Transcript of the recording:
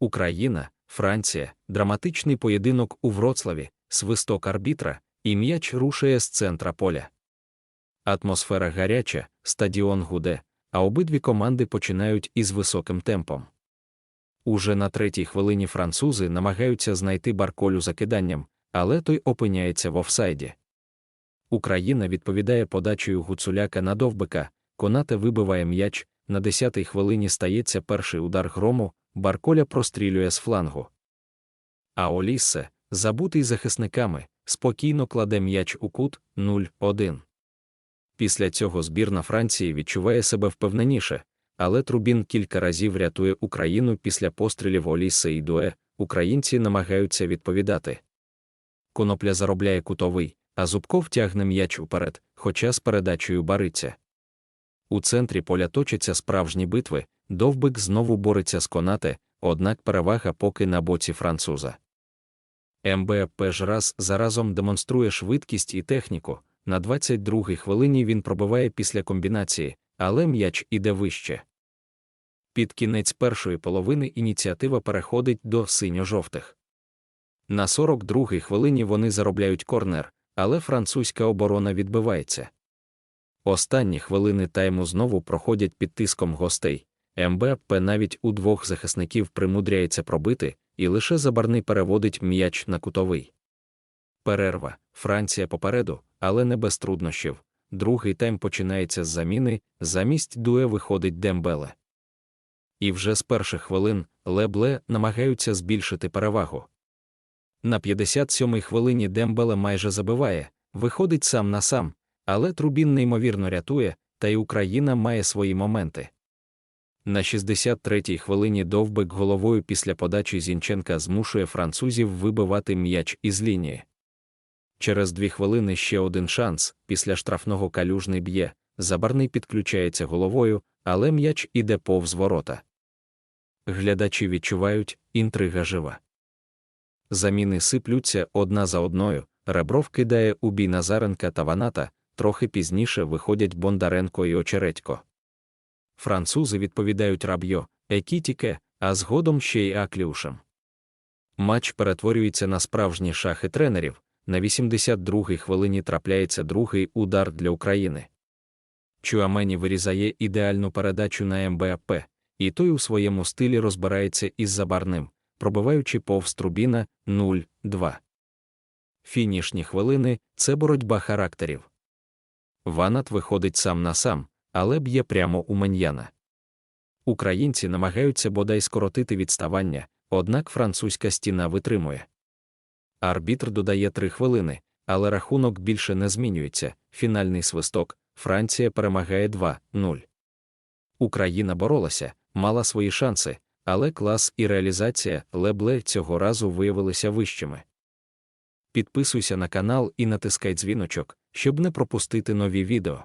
Україна, Франція, драматичний поєдинок у Вроцлаві, свисток арбітра, і м'яч рушає з центра поля. Атмосфера гаряча, стадіон гуде, а обидві команди починають із високим темпом. Уже на третій хвилині французи намагаються знайти барколю закиданням, але той опиняється в офсайді. Україна відповідає подачею гуцуляка на довбика, Конате вибиває м'яч, на 10-й хвилині стається перший удар грому, Барколя прострілює з флангу. А Оліссе, забутий захисниками, спокійно кладе м'яч у кут 0-1. Після цього збірна Франції відчуває себе впевненіше, але Трубін кілька разів рятує Україну після пострілів Оліссе і Дуе, українці намагаються відповідати. Конопля заробляє кутовий, а Зубков тягне м'яч уперед, хоча з передачею бариться. У центрі поля точаться справжні битви, довбик знову бореться з конате, однак перевага поки на боці француза. МБП ж раз за разом демонструє швидкість і техніку. На 22-й хвилині він пробиває після комбінації, але м'яч іде вище. Під кінець першої половини ініціатива переходить до синьо-жовтих. На 42-й хвилині вони заробляють корнер, але французька оборона відбивається. Останні хвилини тайму знову проходять під тиском гостей. МБП навіть у двох захисників примудряється пробити, і лише забарний переводить м'яч на кутовий. Перерва. Франція попереду, але не без труднощів. Другий тайм починається з заміни, замість дуе виходить Дембеле. І вже з перших хвилин Лебле намагаються збільшити перевагу. На 57-й хвилині Дембеле майже забиває, виходить сам на сам, але Трубін неймовірно рятує, та й Україна має свої моменти. На 63-й хвилині довбик головою після подачі Зінченка змушує французів вибивати м'яч із лінії. Через дві хвилини ще один шанс, після штрафного калюжний б'є, забарний підключається головою, але м'яч іде повз ворота. Глядачі відчувають, інтрига жива. Заміни сиплються одна за одною, Ребров кидає у бій Назаренка та Ваната, трохи пізніше виходять Бондаренко і Очередько. Французи відповідають Раб'йо, Екітіке, а згодом ще й Аклюшем. Матч перетворюється на справжні шахи тренерів. На 82-й хвилині трапляється другий удар для України. Чуамені вирізає ідеальну передачу на МБАП, і той у своєму стилі розбирається із забарним, пробиваючи повз Трубіна 0-2. Фінішні хвилини це боротьба характерів. Ванат виходить сам на сам, але б'є прямо у Меньяна. Українці намагаються бодай скоротити відставання, однак французька стіна витримує. Арбітр додає три хвилини, але рахунок більше не змінюється. Фінальний свисток Франція перемагає 2-0. Україна боролася, мала свої шанси, але клас і реалізація лебле цього разу виявилися вищими. Підписуйся на канал і натискай дзвіночок, щоб не пропустити нові відео.